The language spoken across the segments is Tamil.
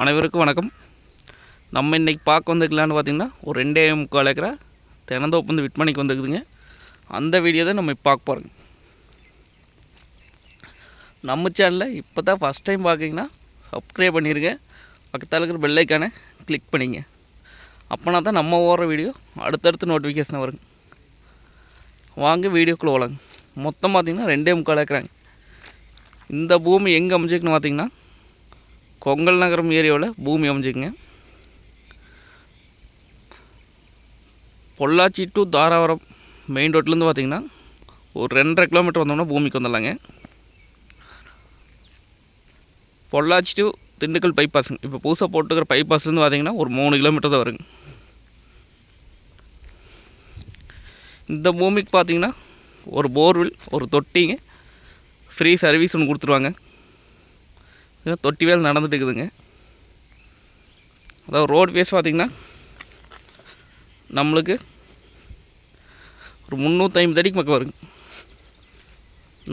அனைவருக்கும் வணக்கம். நம்ம இன்றைக்கி பார்க்க வந்துக்கலான்னு பார்த்தீங்கன்னா ஒரு ரெண்டே முக்கால் ஏக்கரா தினந்தோப்பு வந்து விற்பனைக்கு வந்துக்குதுங்க அந்த வீடியோ தான் நம்ம பார்க்க போகிறோங்க நம்ம சேனலில் இப்போ தான் ஃபஸ்ட் டைம் பார்க்குறீங்கன்னா சப்ஸ்கிரைப் பண்ணிடுங்க பக்கத்தில் இருக்கிற பெல்லைக்கானை கிளிக் பண்ணிங்க. அப்போனா தான் நம்ம ஓடுற வீடியோ அடுத்தடுத்து நோட்டிஃபிகேஷன் வருங்க வாங்க வீடியோக்குள்ளே போகலாங்க மொத்தம் பார்த்திங்கன்னா ரெண்டே முக்கால் ஏக்கராங்க. இந்த பூமி எங்கே அமைஞ்சிருக்குன்னு பார்த்திங்கன்னா கொங்கல் நகரம் ஏரியாவில் பூமி அமைஞ்சிக்குங்க. பொள்ளாச்சி டு தாராவரம் மெயின் ரோட்லேருந்து பார்த்தீங்கன்னா ஒரு ரெண்டரை கிலோமீட்டர் வந்தோம்னா பூமிக்கு வந்துடலாங்க. பொள்ளாச்சி டு திண்டுக்கல் பைபாஸுங்க இப்போ புதுசாக போட்டுக்கிற பைபாஸ்லேருந்து பார்த்தீங்கன்னா ஒரு மூணு கிலோமீட்டர் தான் வருங்க. இந்த பூமிக்கு பார்த்தீங்கன்னா ஒரு போர்வெல் ஒரு தொட்டிங்க. ஃப்ரீ சர்வீஸ் ஒன்று கொடுத்துருவாங்க. இது தொட்டி வேலை நடந்துட்டு இருக்குதுங்க அதாவது ரோடு ஃபேஸ் பார்த்திங்கன்னா நம்மளுக்கு ஒரு முந்நூற்றி ஐம்பது அடிக்கு பக்கம் வருங்க.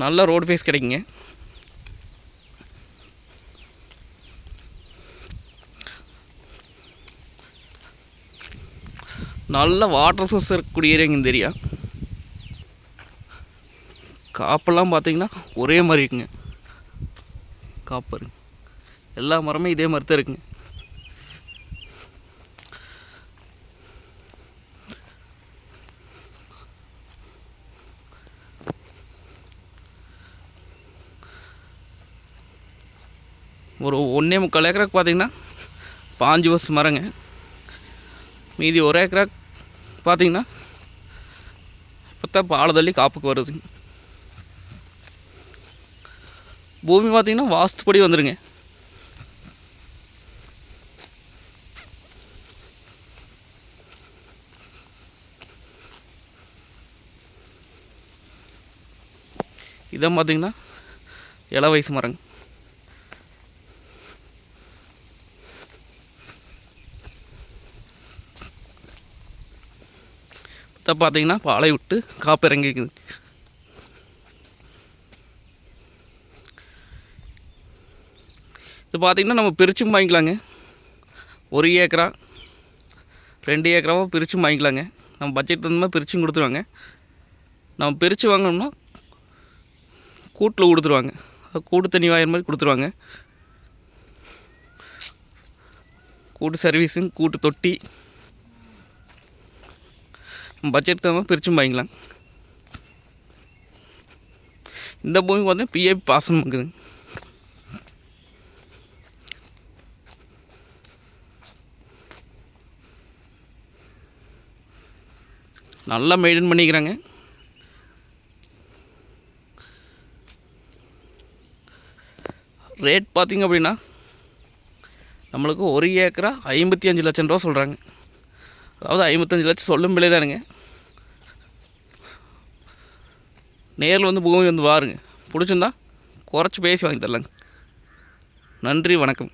நல்ல ரோடு ஃபேஸ் கிடைக்குங்க. நல்ல வாட்டர் சோர்ஸ் இருக்கக்கூடிய ஏரியாங்க இந்த ஏரியா காப்பெல்லாம் பார்த்தீங்கன்னா ஒரே மாதிரி இருக்குங்க. காப்பருங்க எல்லா மரமும் இதே மாதிரி தான் இருக்குங்க. ஒரு ஒன்றே முக்கால் ஏக்கராக்கு பார்த்தீங்கன்னா பாஞ்சு வருஷம் மரங்க. மீதி ஒரு ஏக்கராக்கு பார்த்தீங்கன்னா இப்போ தான் பாலை தள்ளி காப்புக்கு வருதுங்க. பூமி பார்த்தீங்கன்னா வாஸ்துப்படி வந்துடுங்க இதை பார்த்திங்கன்னா இள வயசு மரங்க. இதை பார்த்தீங்கன்னா பாலை விட்டு காப்பு இறங்கிக்குது இது பார்த்திங்கன்னா நம்ம பிரிச்சும் வாங்கிக்கலாங்க. ஒரு ஏக்கரா ரெண்டு ஏக்கராவும் பிரிச்சும் வாங்கிக்கலாங்க. நம்ம பட்ஜெட் தகுந்த மாதிரி பிரிச்சும் கொடுத்துருவாங்க. நம்ம பிரித்து வாங்கினோம்னா கூட்டில் கொடுத்துருவாங்க. கூட்டு தண்ணி வாயிற மாதிரி கொடுத்துருவாங்க. கூட்டு சர்வீஸுங்க கூட்டு தொட்டி. பட்ஜெட் தகுந்த பிரிச்சும் வாங்கிக்கலாம். இந்த பூமி பார்த்தீங்கன்னா பிஏபி பாசனம் இருக்குதுங்க நல்லா மெயின்டைன் பண்ணிக்கிறாங்க. ரேட் பார்த்திங்க அப்படின்னா நம்மளுக்கு ஒரு ஏக்கரா ஐம்பத்தி அஞ்சு லட்சம் ரூபா சொல்கிறாங்க அதாவது ஐம்பத்தஞ்சு லட்சம் சொல்லும் விலை தானுங்க. நேரில் வந்து பூமி வந்து பாருங்க பிடிச்சிருந்தா குறைச்சி பேசி வாங்கி தரலாங்க. நன்றி வணக்கம்.